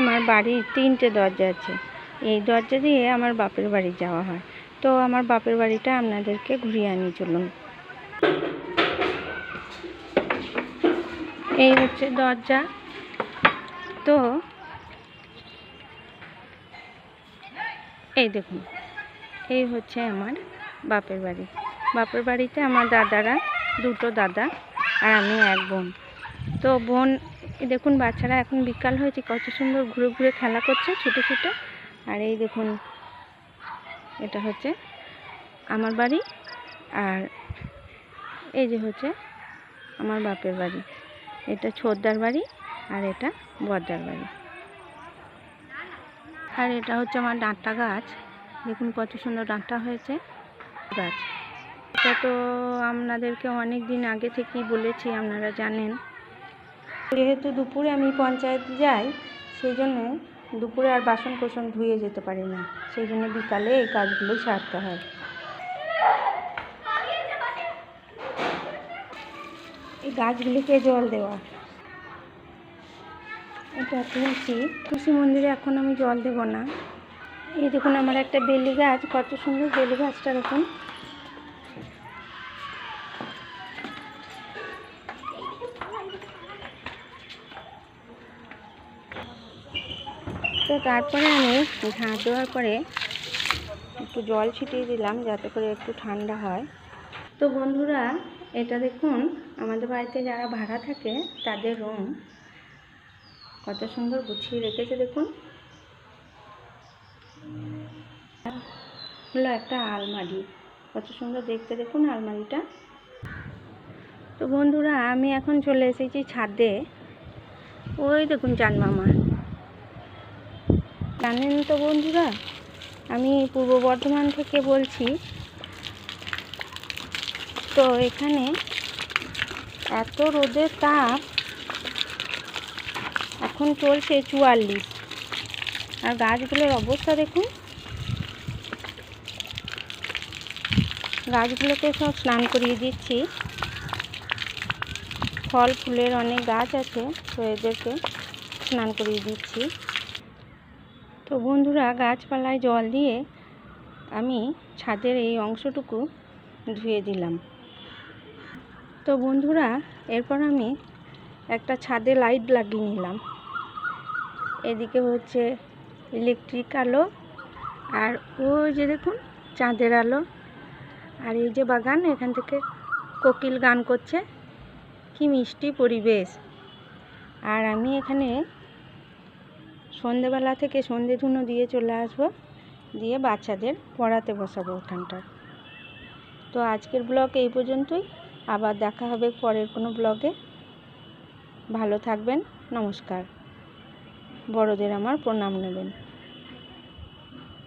আমার বাড়ির তিনটে দরজা আছে। এই দরজা দিয়ে আমার বাপের বাড়ি যাওয়া হয়। তো আমার বাপের বাড়িটা আপনাদেরকে ঘুরিয়ে আনি চলুন। এই হচ্ছে দরজা। তো এই দেখুন, এই হচ্ছে আমার বাপের বাড়ি। বাপের বাড়িতে আমার দাদারা, দুটো দাদা আর আমি এক বোন। তো বোন দেখুন বাচ্চারা এখন বিকাল হয়েছে, কত সুন্দর ঘুরে ঘুরে খেলা করছে ছুটে ছুটে। আর এই দেখুন, এটা হচ্ছে আমার বাড়ি, আর এই যে হচ্ছে আমার বাপের বাড়ি। এটা ছোদ্দার বাড়ি, আর এটা বদ্দার বাড়ি। আর এটা হচ্ছে আমার ডাঁটা গাছ। দেখুন কত সুন্দর ডাঁটা হয়েছে। গাছ। এটা তো আপনাদেরকে অনেক দিন আগে থেকেই বলেছি, আপনারা জানেন। যেহেতু দুপুরে আমি পঞ্চায়েত যাই, সেই জন্য দুপুরে আর বাসন কোসন ধুয়ে যেতে পারি না। সেই জন্য বিকালে এই কাজগুলো সারতে হয়। এই গাছগুলিকে জল দেওয়া। এটা তুলসী। তুলসী মন্দিরে এখন আমি জল দেব না। এই দেখুন, আমার একটা বেলি গাছ, কত সুন্দর বেলি গাছটা দেখুন। তো তারপরে আমি ঝাঁট দেওয়ার পরে একটু জল ছিটিয়ে দিলাম যাতে করে একটু ঠান্ডা হয়। তো বন্ধুরা, এটা দেখুন, আমাদের বাড়িতে যারা ভাড়া থাকে, তাদের রুম কত সুন্দর গুছিয়ে রেখেছে দেখুন। হলো একটা আলমারি। কত সুন্দর দেখতে দেখুন আলমারিটা। তো বন্ধুরা, আমি এখন চলে এসেছি ছাদে। ওই দেখুন চান মামা জানেন তো বন্ধুরা, আমি পূর্ব বর্ধমান থেকে বলছি। তো এখানে এত রোদের তাপ, এখন চলছে চুয়াল্লিশ। আর গাছগুলোর অবস্থা দেখুন। গাছগুলোকে সব স্নান করিয়ে দিচ্ছি। ফল, ফুলের অনেক গাছ আছে, তো এদেরকে স্নান করিয়ে দিচ্ছি। তো বন্ধুরা গাছপালায় জল দিয়ে আমি ছাদের এই অংশটুকু ধুয়ে দিলাম। তো বন্ধুরা, এরপর আমি একটা ছাদে লাইট লাগিয়ে নিলাম। এদিকে হচ্ছে ইলেকট্রিক আলো আর ওই যে দেখুন, চাঁদের আলো। আর এই যে বাগান, এখান থেকে কোকিল গান করছে। কি মিষ্টি পরিবেশ। আর আমি এখানে সন্ধেবেলা থেকে সন্ধে ধুনো দিয়ে চলে আসব। দিয়ে বাচ্চাদের পড়াতে বসাবো ওখানটা। তো আজকের ব্লগ এই পর্যন্তই। আবার দেখা হবে পরের কোনো ব্লগে। ভালো থাকবেন, নমস্কার। বড়দের আমার প্রণাম নেবেন।